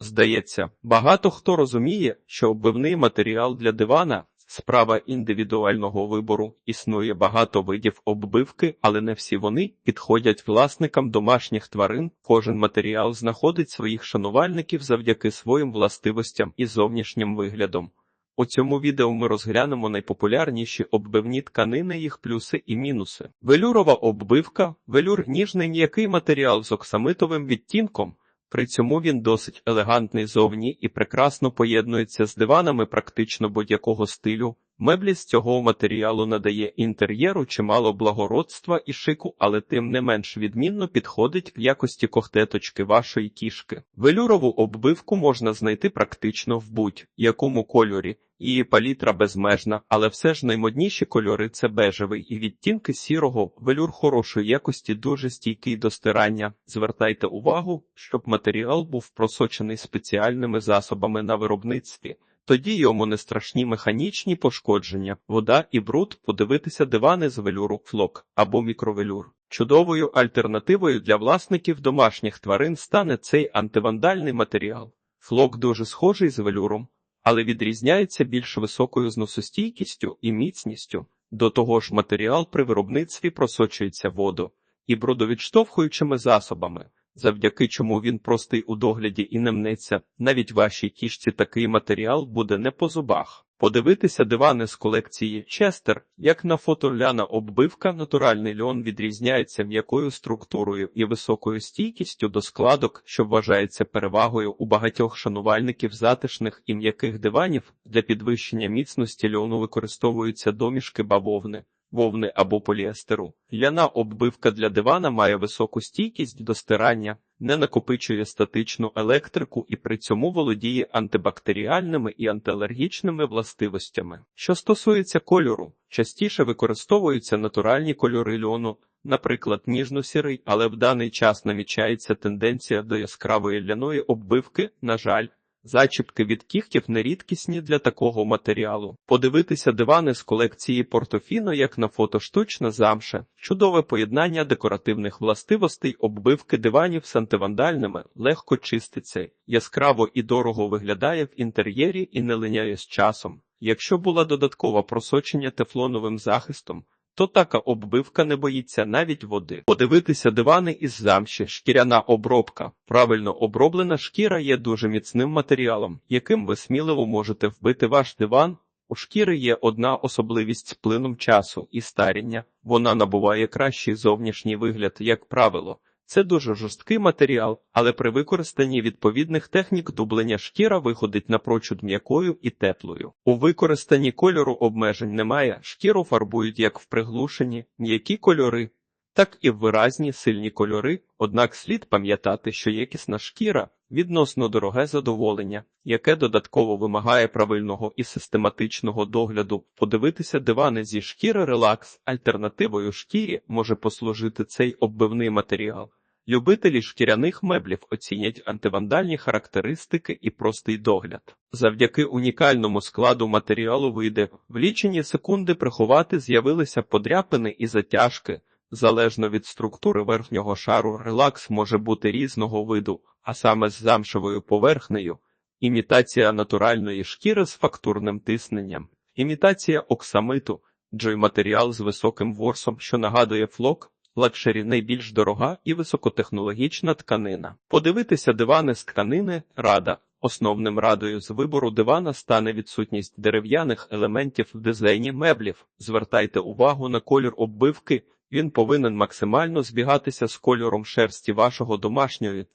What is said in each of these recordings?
Здається, багато хто розуміє, що оббивний матеріал для дивана справа індивідуального вибору. Існує багато видів оббивки, але не всі вони підходять власникам домашніх тварин. Кожен матеріал знаходить своїх шанувальників завдяки своїм властивостям і зовнішнім виглядом. У цьому відео ми розглянемо найпопулярніші оббивні тканини, їх плюси і мінуси. Велюрова оббивка, велюр ніжний м'який матеріал з оксамитовим відтінком. При цьому він досить елегантний зовні і прекрасно поєднується з диванами практично будь-якого стилю. Меблі з цього матеріалу надає інтер'єру чимало благородства і шику, але тим не менш відмінно підходить в якості когтеточки вашої кішки. Велюрову оббивку можна знайти практично в будь-якому кольорі. Її палітра безмежна, але все ж наймодніші кольори це бежевий і відтінки сірого, велюр хорошої якості дуже стійкий до стирання. Звертайте увагу, щоб матеріал був просочений спеціальними засобами на виробництві. Тоді йому не страшні механічні пошкодження, вода і бруд, подивитися дивани з велюру, флок або мікровелюр. Чудовою альтернативою для власників домашніх тварин стане цей антивандальний матеріал. Флок дуже схожий з велюром, але відрізняється більш високою зносостійкістю і міцністю. До того ж, матеріал при виробництві просочується воду і бродовідштовхуючими засобами, завдяки чому він простий у догляді і не мнеться. Навіть вашій кішці такий матеріал буде не по зубах. Подивитися дивани з колекції Честер, як на фото ляна оббивка, натуральний льон відрізняється м'якою структурою і високою стійкістю до складок, що вважається перевагою у багатьох шанувальників затишних і м'яких диванів. Для підвищення міцності льону використовуються домішки бавовни. Вовни або поліестеру. Ляна оббивка для дивана має високу стійкість до стирання, не накопичує статичну електрику і при цьому володіє антибактеріальними і антиалергічними властивостями. Що стосується кольору, частіше використовуються натуральні кольори льону, наприклад, ніжно-сірий, але в даний час намічається тенденція до яскравої ляної оббивки, на жаль. Зачіпки від кігтів нерідкісні для такого матеріалу. Подивитися дивани з колекції Портофіно, як на фото штучна замша, чудове поєднання декоративних властивостей оббивки диванів з антивандальними, легко чиститься, яскраво і дорого виглядає в інтер'єрі і не линяє з часом. Якщо була додаткова просочення тефлоновим захистом, то така оббивка не боїться навіть води. Подивитися дивани із замші, шкіряна обробка. Правильно оброблена шкіра є дуже міцним матеріалом, яким ви сміливо можете вбити ваш диван. У шкіри є одна особливість з плином часу і старіння. Вона набуває кращий зовнішній вигляд, як правило. Це дуже жорсткий матеріал, але при використанні відповідних технік дублення шкіра виходить напрочуд м'якою і теплою. У використанні кольору обмежень немає, шкіру фарбують як в приглушені, м'які кольори, так і в виразні сильні кольори, однак слід пам'ятати, що якісна шкіра відносно дороге задоволення, яке додатково вимагає правильного і систематичного догляду. Подивитися дивани зі шкіри релакс, альтернативою шкірі може послужити цей оббивний матеріал. Любителі шкіряних меблів оцінять антивандальні характеристики і простий догляд. Завдяки унікальному складу матеріалу вийде в лічені секунди приховати з'явилися подряпини і затяжки. Залежно від структури верхнього шару, релакс може бути різного виду, а саме з замшевою поверхнею, імітація натуральної шкіри з фактурним тисненням, імітація оксамиту, джой матеріал з високим ворсом, що нагадує флок. Лакшері найбільш дорога і високотехнологічна тканина. Подивитися дивани з тканини рада. Основним радою з вибору дивана стане відсутність дерев'яних елементів в дизайні меблів. Звертайте увагу на колір оббивки, він повинен максимально збігатися з кольором шерсті вашого домашньої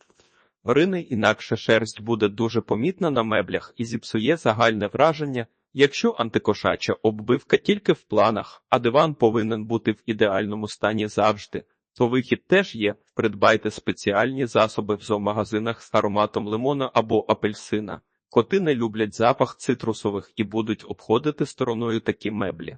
тварини, інакше шерсть буде дуже помітна на меблях і зіпсує загальне враження. Якщо антикошача оббивка тільки в планах, а диван повинен бути в ідеальному стані завжди, то вихід теж є. Придбайте спеціальні засоби в зоомагазинах з ароматом лимона або апельсина. Коти не люблять запах цитрусових і будуть обходити стороною такі меблі.